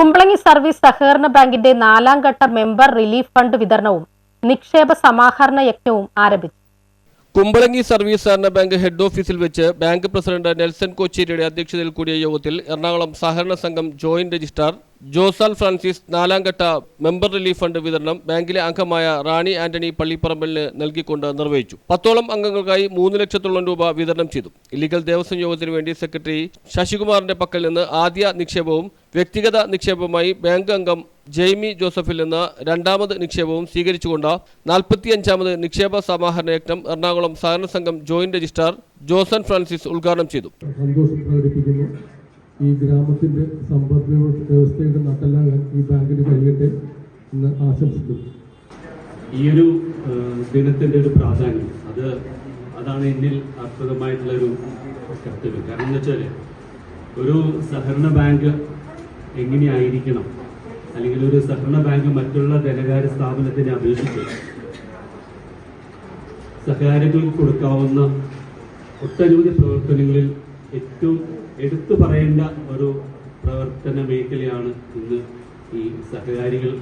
Kumbalangi service സഹകരണ ബാങ്കിന്റെ നാലാം ഘട്ട മെമ്പർ റിലീഫ് ഫണ്ട് വിതരണവും നിക്ഷേപ സമാഹരണ യജ്ഞവും ആരംഭിച്ചു. കുമ്പളങ്ങി സർവീസ് സഹകരണ ബാങ്ക് ഹെഡ് ഓഫീസിൽ വെച്ച് ബാങ്ക് പ്രസിഡന്റ് നെൽസൺ കോച്ചേരിയുടെ അധ്യക്ഷതയിൽ കൂടിയ യോഗത്തിൽ എറണാകുളം സഹകരണ സംഘം ജോയിന്റ് രജിസ്ട്രാർ ജോസാൽ ഫ്രാൻസിസ് നാലാംഘട്ട മെമ്പർ റിലീഫ് ഫണ്ട് വിതരണം ബാങ്കിലെ അംഗമായ റാണി ആന്റണി പള്ളിപ്പറമ്പലിന് നൽകിക്കൊണ്ട് നിർവഹിച്ചു. പത്തോളം അംഗങ്ങൾക്കായി മൂന്ന് ലക്ഷത്തോളം രൂപ വിതരണം ചെയ്തു. ഇല്ലീഗൽ ദേവസ്വം യോഗത്തിനു വേണ്ടി സെക്രട്ടറി ശശികുമാറിന്റെ പക്കൽ നിന്ന് ആദ്യ നിക്ഷേപവും വ്യക്തിഗത നിക്ഷേപവുമായി ബാങ്ക് അംഗം ജെയ്മി ജോസഫിൽ നിന്ന് രണ്ടാമത് നിക്ഷേപവും സ്വീകരിച്ചുകൊണ്ട് നാൽപ്പത്തിയഞ്ചാമത് നിക്ഷേപ സമാഹരണ യജ്ഞം എറണാകുളം സഹകരണ സംഘം ജോയിന്റ് രജിസ്ട്രാർ ജോസൻ ഫ്രാൻസിസ് ഉദ്ഘാടനം ചെയ്തു. സന്തോഷം പ്രകടിപ്പിക്കുന്നു. ഈ ഗ്രാമത്തിന്റെ സമ്പദ് വ്യവസ്ഥ- വ്യവസ്ഥയുടെ നട്ടല്ലാകാൻ ഈ ബാങ്കിന് കഴിയട്ടെ എന്ന് ആശംസിക്കുന്നു. ഈ ഒരു ദിനത്തിന്റെ ഒരു പ്രാധാന്യം അത് അതാണ് എന്നിൽ അർത്ഥമായിട്ടുള്ള ഒരു കർത്തവ്യം. കാരണം എന്ന് വെച്ചാൽ ഒരു സഹകരണ ബാങ്ക് എങ്ങനെയായിരിക്കണം? അല്ലെങ്കിൽ ഒരു സഹകരണ ബാങ്ക് മറ്റുള്ള ധനകാര്യ സ്ഥാപനത്തിനെ അപേക്ഷിച്ച് സഹകാരികൾക്ക് കൊടുക്കാവുന്ന ഒട്ടനവധി പ്രവർത്തനങ്ങളിൽ ഏറ്റവും എടുത്തു പറയേണ്ട ഒരു പ്രവർത്തന മേഖലയാണ് ഇന്ന് ഈ സഹകാരികൾ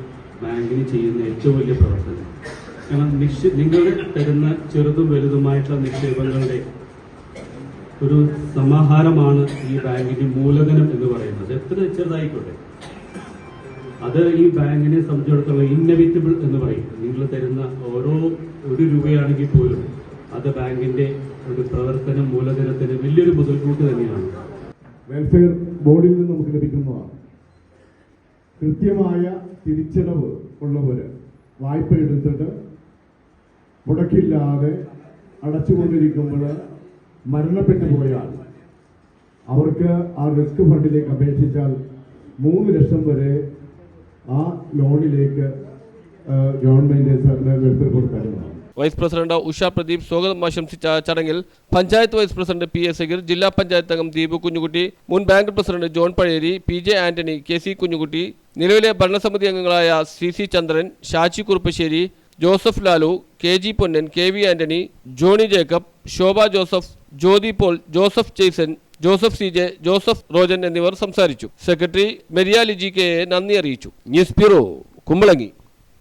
ബാങ്കിന് ചെയ്യുന്ന ഏറ്റവും വലിയ പ്രവർത്തനം. കാരണം നിക്ഷ നിങ്ങൾ തരുന്ന ചെറുതും വലുതുമായിട്ടുള്ള നിക്ഷേപങ്ങളുടെ ഒരു സമാഹാരമാണ് ഈ ബാങ്കിന്റെ മൂലധനം എന്ന് പറയുന്നത്. എത്ര ചെറുതായിക്കോട്ടെ. അത് ഈ ബാങ്കിനെ സംബന്ധിച്ചിടത്തോളം ഇന്നവിറ്റബിൾ എന്ന് പറയും. നിങ്ങൾ തരുന്ന ഓരോ ഒരു രൂപയാണെങ്കിൽ പോലും അത് ബാങ്കിന്റെ ഒരു പ്രവർത്തനം മൂലധനത്തിന് വലിയൊരു മുതൽക്കൂട്ട് തന്നെയാണ്. വെൽഫെയർ ബോർഡിൽ നിന്ന് നമുക്ക് ലഭിക്കുന്നതാണ്. കൃത്യമായ തിരിച്ചടവ് ഉള്ളവര് വായ്പ എടുത്തിട്ട് മുടക്കില്ലാതെ അടച്ചുകൊണ്ടിരിക്കുമ്പോൾ മരണപ്പെട്ടു പോയാൽ അവർക്ക് ആ റിസ്ക് ഫണ്ടിലേക്ക് അപേക്ഷിച്ചാൽ മൂന്ന് ലക്ഷം വരെ ആ ലോണിലേക്ക് government vice president Usha Pradeep സ്വാഗതം ആശംസിച്ച ചടങ്ങിൽ panchayat vice president P S Sageer ജില്ലാ പഞ്ചായത്ത് അംഗം ദീപു കുഞ്ഞുകുട്ടി മുൻ bank president John Pazheri P J Antony K C Kunjukutty നിലവിലെ ഭരണസമിതി അംഗങ്ങളായ C C Chandran Shachi Kuruppassery Joseph Lalu K G Ponnan K V Antony Johnny Jacob Shobha Joseph Jyothi Paul Joseph Jaison Joseph C J Joseph Rojan എന്നിവർ സംസാരിച്ചു. Secretary മെരിയാലിജി K നന്ദി അറിയിച്ചു. News bureau Kumbalangi.